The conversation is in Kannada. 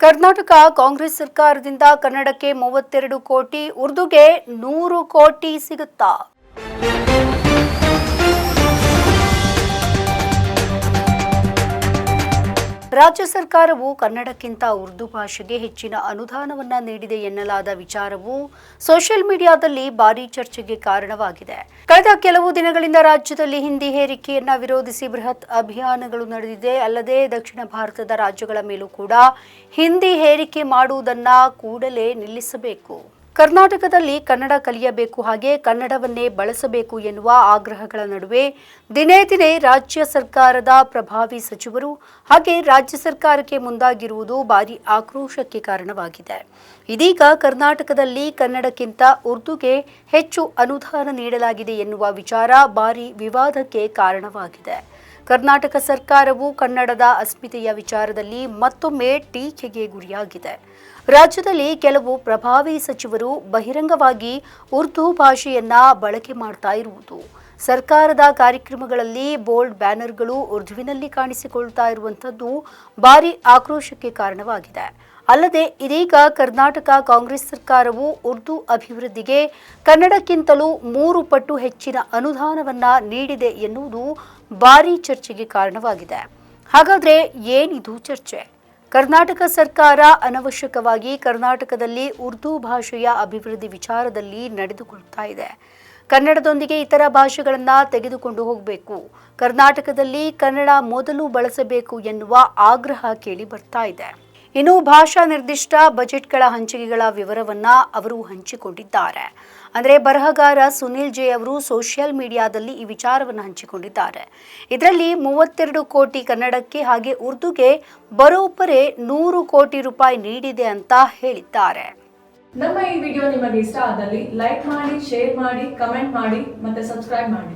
ಕರ್ನಾಟಕ ಕಾಂಗ್ರೆಸ್ ಸರ್ಕಾರದಿಂದ ಕನ್ನಡಕ್ಕೆ ಮೂವತ್ತೆರಡು ಕೋಟಿ ಉರ್ದುಗೆ ನೂರು ಕೋಟಿ ಸಿಗುತ್ತಾ? ರಾಜ್ಯ ಸರ್ಕಾರವು ಕನ್ನಡಕ್ಕಿಂತ ಉರ್ದು ಭಾಷೆಗೆ ಹೆಚ್ಚಿನ ಅನುದಾನವನ್ನ ನೀಡಿದೆ ಎನ್ನಲಾದ ವಿಚಾರವು ಸೋಷಿಯಲ್ ಮೀಡಿಯಾದಲ್ಲಿ ಭಾರೀ ಚರ್ಚೆಗೆ ಕಾರಣವಾಗಿದೆ. ಕಳೆದ ಕೆಲವು ದಿನಗಳಿಂದ ರಾಜ್ಯದಲ್ಲಿ ಹಿಂದಿ ಹೇರಿಕೆಯನ್ನ ವಿರೋಧಿಸಿ ಬೃಹತ್ ಅಭಿಯಾನಗಳು ನಡೆದಿದೆ. ಅಲ್ಲದೆ ದಕ್ಷಿಣ ಭಾರತದ ರಾಜ್ಯಗಳ ಮೇಲೂ ಕೂಡ ಹಿಂದಿ ಹೇರಿಕೆ ಮಾಡುವುದನ್ನ ಕೂಡಲೇ ನಿಲ್ಲಿಸಬೇಕು. ಕರ್ನಾಟಕದಲ್ಲಿ ಕನ್ನಡ ಕಲಿಯಬೇಕು ಹಾಗೆ ಕನ್ನಡವನ್ನೇ ಬಳಸಬೇಕು ಎನ್ನುವ ಆಗ್ರಹಗಳ ನಡುವೆ ದಿನೇ ದಿನೇ ರಾಜ್ಯ ಸರ್ಕಾರದ ಪ್ರಭಾವಿ ಸಚಿವರು ಹಾಗೆ ರಾಜ್ಯ ಸರ್ಕಾರಕ್ಕೆ ಮುಂದಾಗಿರುವುದು ಭಾರಿ ಆಕ್ರೋಶಕ್ಕೆ ಕಾರಣವಾಗಿದೆ. ಇದೀಗ ಕರ್ನಾಟಕದಲ್ಲಿ ಕನ್ನಡಕ್ಕಿಂತ ಉರ್ದುಗೆ ಹೆಚ್ಚು ಅನುದಾನ ನೀಡಲಾಗಿದೆ ಎನ್ನುವ ವಿಚಾರ ಭಾರಿ ವಿವಾದಕ್ಕೆ ಕಾರಣವಾಗಿದೆ. ಕರ್ನಾಟಕ ಸರ್ಕಾರವು ಕನ್ನಡದ ಅಸ್ಮಿತೆಯ ವಿಚಾರದಲ್ಲಿ ಮತ್ತೊಮ್ಮೆ ಟೀಕೆಗೆ ಗುರಿಯಾಗಿದೆ. ರಾಜ್ಯದಲ್ಲಿ ಕೆಲವು ಪ್ರಭಾವಿ ಸಚಿವರು ಬಹಿರಂಗವಾಗಿ ಉರ್ದು ಭಾಷೆಯನ್ನ ಬಳಕೆ ಮಾಡ್ತಾ ಇರುವುದು. ಸರ್ಕಾರದ ಕಾರ್ಯಕ್ರಮಗಳಲ್ಲಿ ಬೋಲ್ಡ್ ಬ್ಯಾನರ್ಗಳು ಉರ್ದುವಿನಲ್ಲಿ ಕಾಣಿಸಿಕೊಳ್ತಾ ಇರುವಂಥದ್ದು ಭಾರಿ ಆಕ್ರೋಶಕ್ಕೆ ಕಾರಣವಾಗಿದೆ. ಅಲ್ಲದೆ ಇದೀಗ ಕರ್ನಾಟಕ ಕಾಂಗ್ರೆಸ್ ಸರ್ಕಾರವು ಉರ್ದು ಅಭಿವೃದ್ಧಿಗೆ ಕನ್ನಡಕ್ಕಿಂತಲೂ ಮೂರು ಪಟ್ಟು ಹೆಚ್ಚಿನ ಅನುದಾನವನ್ನ ನೀಡಿದೆ ಎನ್ನುವುದು ಭಾರೀ ಚರ್ಚೆಗೆ ಕಾರಣವಾಗಿದೆ. ಹಾಗಾದ್ರೆ ಏನಿದು ಚರ್ಚೆ? ಕರ್ನಾಟಕ ಸರ್ಕಾರ ಅನವಶ್ಯಕವಾಗಿ ಕರ್ನಾಟಕದಲ್ಲಿ ಉರ್ದು ಭಾಷೆಯ ಅಭಿವೃದ್ಧಿ ವಿಚಾರದಲ್ಲಿ ನಡೆದುಕೊಳ್ತಾ ಇದೆ. ಕನ್ನಡದೊಂದಿಗೆ ಇತರ ಭಾಷೆಗಳನ್ನು ತೆಗೆದುಕೊಂಡು ಹೋಗಬೇಕು. ಕರ್ನಾಟಕದಲ್ಲಿ ಕನ್ನಡ ಮೊದಲು ಬಳಸಬೇಕು ಎನ್ನುವ ಆಗ್ರಹ ಕೇಳಿ ಬರ್ತಾ ಇದೆ. ಇನ್ನು ಭಾಷಾ ನಿರ್ದಿಷ್ಟ ಬಜೆಟ್ಗಳ ಹಂಚಿಕೆಗಳ ವಿವರವನ್ನ ಅವರು ಹಂಚಿಕೊಂಡಿದ್ದಾರೆ. ಅಂದರೆ ಬರಹಗಾರ ಸುನಿಲ್ ಜೆ ಅವರು ಸೋಷಿಯಲ್ ಮೀಡಿಯಾದಲ್ಲಿ ಈ ವಿಚಾರವನ್ನು ಹಂಚಿಕೊಂಡಿದ್ದಾರೆ. ಇದರಲ್ಲಿ ಮೂವತ್ತೆರಡು ಕೋಟಿ ಕನ್ನಡಕ್ಕೆ ಹಾಗೆ ಉರ್ದುಗೆ ಬರೋಬ್ಬರೇ ನೂರು ಕೋಟಿ ರೂಪಾಯಿ ನೀಡಿದೆ ಅಂತ ಹೇಳಿದ್ದಾರೆ. ನಮ್ಮ ಈ ವಿಡಿಯೋ ನಿಮಗೆ ಇಷ್ಟ ಆದಲ್ಲಿ ಲೈಕ್ ಮಾಡಿ, ಶೇರ್ ಮಾಡಿ, ಕಮೆಂಟ್ ಮಾಡಿ ಮತ್ತೆ ಸಬ್ಸ್ಕ್ರೈಬ್ ಮಾಡಿ.